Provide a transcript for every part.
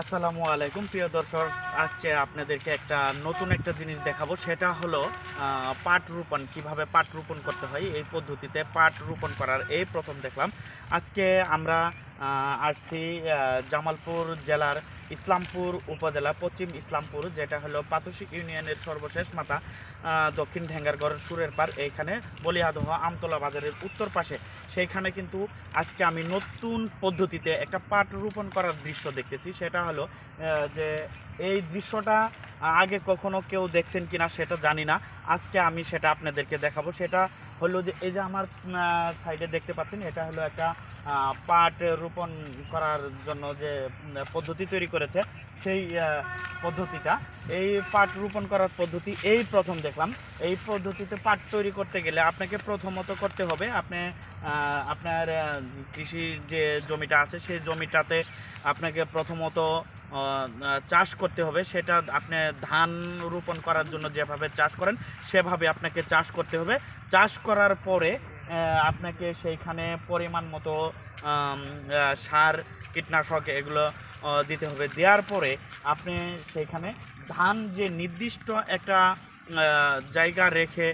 আসসালামু আলাইকুম, প্রিয় দর্শক। আজকে আপনাদেরকে একটা নতুন একটা জিনিস দেখাবো। সেটা হলো পাট রোপণ। কীভাবে পাট রোপণ করতে হয়, এই পদ্ধতিতে পাট রোপণ করার এই প্রথম দেখলাম। আজকে আমরা আসছি জামালপুর জেলার ইসলামপুর উপজেলা, পশ্চিম ইসলামপুর, যেটা হলো পাতুশি ইউনিয়নের সর্বশেষ মাথা দক্ষিণ ঢেঙ্গারগড় সুরের পার, এইখানে বলিয়াদহ আমতলা বাজারের উত্তর পাশে। সেইখানে কিন্তু আজকে আমি নতুন পদ্ধতিতে একটা পাট রোপণ করার দৃশ্য দেখতেছি। সেটা হলো যে এই দৃশ্যটা আগে কখনো কেউ দেখছেন কিনা সেটা জানি না। আজকে আমি সেটা আপনাদেরকে দেখাবো। সেটা হলো যে, এই যে আমার সাইডে দেখতে পাচ্ছেন, এটা হলো একটা পাট রোপণ করার জন্য যে পদ্ধতি তৈরি করেছে, সেই পদ্ধতিটা। এই পাট রোপণ করার পদ্ধতি এই প্রথম দেখলাম। এই পদ্ধতিতে পাট তৈরি করতে গেলে আপনাকে প্রথমত করতে হবে, আপনি আপনার কৃষি যে জমিটা আছে, সেই জমিটাতে আপনাকে প্রথমত চাষ করতে হবে। সেটা আপনি ধান রোপণ করার জন্য যেভাবে চাষ করেন, সেভাবে আপনাকে চাষ করতে হবে। চাষ করার পরে আপনাকে সেইখানে পরিমাণ মতো সার, কীটনাশক এগুলো দিতে হবে। দেওয়ার পরে আপনি সেইখানে ধান যে নির্দিষ্ট একটা জায়গা রেখে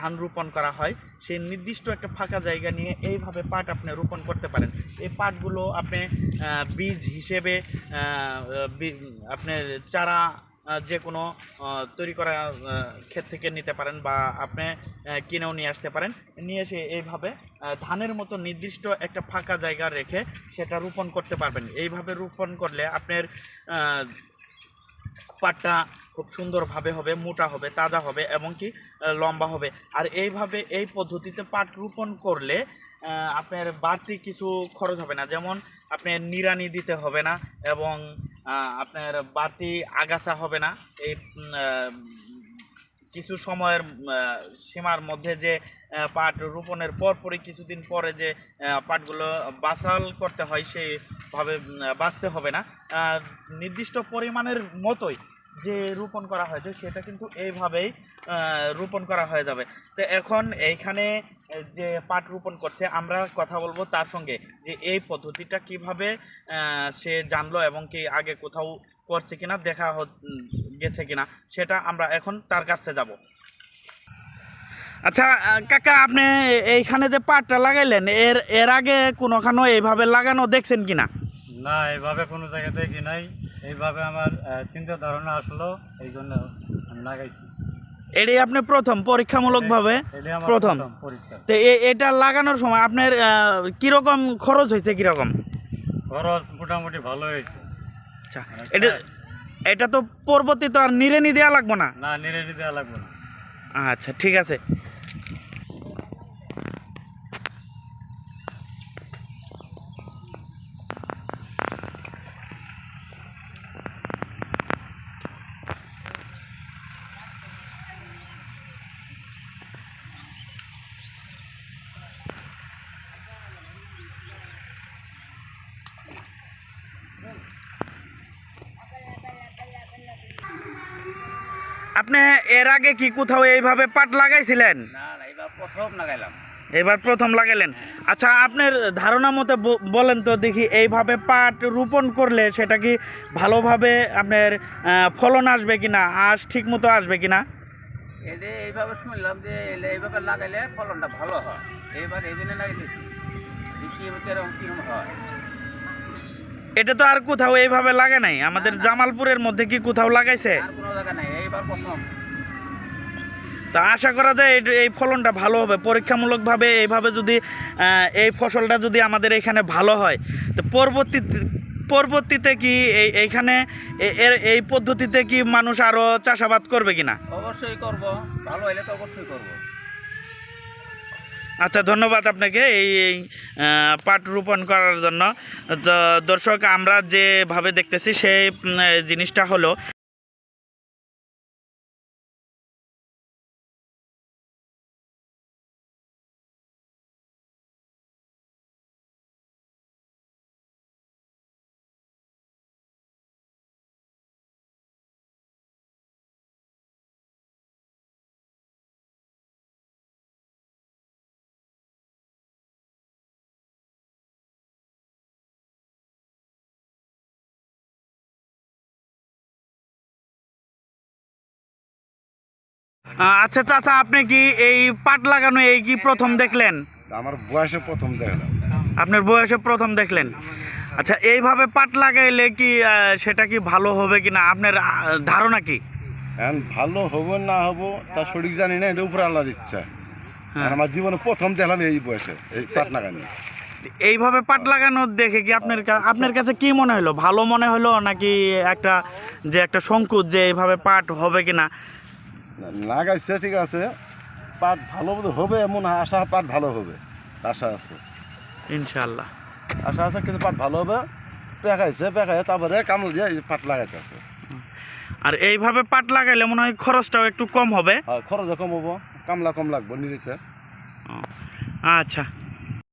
ধান রোপণ করা হয়, সেই নির্দিষ্ট একটা ফাঁকা জায়গা নিয়ে এইভাবে পাট আপনি রোপণ করতে পারেন। এই পাটগুলো আপনি বীজ হিসেবে আপনি চারা যে কোনো তৈরি করা ক্ষেত থেকে নিতে পারেন বা আপনি কিনেও নিয়ে আসতে পারেন। নিয়ে এসে এইভাবে ধানের মতো নির্দিষ্ট একটা ফাঁকা জায়গা রেখে সেটা রোপণ করতে পারবেন। এইভাবে রোপণ করলে আপনার পাটটা খুব সুন্দরভাবে হবে, মোটা হবে, তাজা হবে এবং কি লম্বা হবে। আর এইভাবে এই পদ্ধতিতে পাট রোপণ করলে আপনার বাড়তি কিছু খরচ হবে না। যেমন, আপনার নিড়ানি দিতে হবে না এবং আপনার বাড়তি আগাছা হবে না। এই কিছু সময়ের সীমার মধ্যে যে পাট রোপণের পরপরই কিছুদিন পরে যে পাটগুলো বাসাল করতে হয় সেইভাবে বাঁচতে হবে না। নির্দিষ্ট পরিমাণের মতোই যে রোপণ করা হয়েছে সেটা কিন্তু এইভাবেই রোপণ করা হয়ে যাবে। তো এখন এইখানে যে পাট রোপণ করছে, আমরা কথা বলব তার সঙ্গে যে এই পদ্ধতিটা কীভাবে সে জানলো এবং কি আগে কোথাও করছে কিনা, দেখা গেছে কিনা, সেটা আমরা এখন তার কাছে যাব। আচ্ছা কাকা, আপনি এইখানে যে পাটটা লাগাইলেন, এর এর আগে কোনোখানো এইভাবে লাগানো দেখছেন কিনা? না, এইভাবে কোনো জায়গাতে দেখি নাই। এইভাবে আমার চিন্তা ধারণা আসলো এই জন্য লাগাইছি। এটাই আপনি প্রথম পরীক্ষামূলকভাবে প্রথম। তো এটা লাগানোর সময় আপনার কীরকম খরচ হয়েছে কীরকম? খরচ মোটামুটি ভালো হয়েছে। আচ্ছা এটা এটা তো পরবর্তী তো আর নিড়েনি দেওয়া লাগবো না? না নিরেনি দেওয়া লাগবো না। আচ্ছা ঠিক আছে। আপনি এর আগে কি কোথাও এইভাবে পাট লাগাইছিলেন? না না এবার প্রথম লাগাইলাম। এবার প্রথম লাগাইলেন? আচ্ছা আপনার ধারণা মতে বলেন তো দেখি এইভাবে পাট রোপণ করলে সেটা কি ভালোভাবে আপনার ফলন আসবে কিনা আঁশ ঠিক মতো আসবে কিনা? এলে এইভাবে শুনলাম যে এইভাবে লাগাইলে ফলনটা ভালো হয়। এইবার এই জন্য লাগাইতেছি কি হয়। এটা তো আর কোথাও এইভাবে লাগে নাই। আমাদের জামালপুরের মধ্যে কি কোথাও লাগাইছে? তা আশা করা যায় এই- এই ফলনটা ভালো হবে। পরীক্ষামূলকভাবে এইভাবে যদি এই ফসলটা যদি আমাদের এখানে ভালো হয় তো পরবর্তী পরবর্তীতে কি এই এইখানে এর এই পদ্ধতিতে কি মানুষ আরও চাষাবাদ করবে কিনা? অবশ্যই করব ভালো হলে তো অবশ্যই করব। আচ্ছা ধন্যবাদ আপনাকে এই এই পাট রোপণ করার জন্য। দর্শক, আমরা যেভাবে দেখতেছি, সেই জিনিসটা হলো আচ্ছা চাচা আপনি কি এই পাট লাগানো এই কি প্রথম দেখলেন? আমার বয়সে প্রথম দেখলাম। আপনার বয়সে প্রথম দেখলেন? আচ্ছা এইভাবে পাট লাগাইলে কি সেটা কি ভালো হবে কি না আপনার ধারণা কি? এখন ভালো হব না হব তা সঠিক জানি না এটা উপরে আল্লাহর ইচ্ছা হ্যাঁ। আমার জীবনে প্রথম দেখলাম এই বয়সে এই পাট লাগানো। এইভাবে পাট লাগানো দেখে কি আপনার কা- আপনার কাছে কি মনে হলো? ভালো মনে হলো নাকি একটা যে একটা সংকোচ যে এইভাবে পাট হবে কিনা? লাগাইছে ঠিক আছে। পাট ভালো হবে এমন আশা পাট ভালো হবে আশা আছে। ইনশাল্লাহ আশা আছে কিন্তু পাট ভালো হবে। পেকাইছে পেকাই তারপরে কামল দিয়ে পাট লাগাইতে আছে আর এইভাবে পাট লাগাইলে মনে হয় খরচটাও একটু কম হবে। খরচও কম হব কামলা কম লাগবো নিরিতে আচ্ছা।